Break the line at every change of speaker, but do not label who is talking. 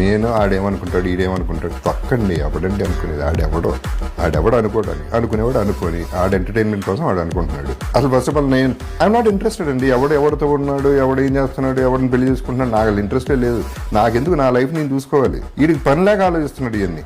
నేను ఆడేమనుకుంటాడు ఈడేమనుకుంటాడు పక్కండి ఎవడండి అనుకునేది. ఆడెవడో ఆడెవడో అనుకోవడానికి అనుకునేవాడు అనుకొని ఆడ ఎంటర్టైన్మెంట్ కోసం ఆడు అనుకుంటున్నాడు. అసలు ఫస్ట్ ఆఫ్ ఆల్ నేను ఐఎమ్ నాట్ ఇంట్రెస్టెడ్ అండి. ఎవడు ఎవరితో ఉన్నాడు ఎవడు ఏం చేస్తున్నాడు ఎవరిని పెళ్ళి చేసుకుంటున్నాడు నాకు ఇంట్రెస్టే లేదు. నాకెందుకు నా లైఫ్ నేను చూసుకోవాలి? వీడికి పనిలాగా ఆలోచిస్తున్నాడు ఇవన్నీ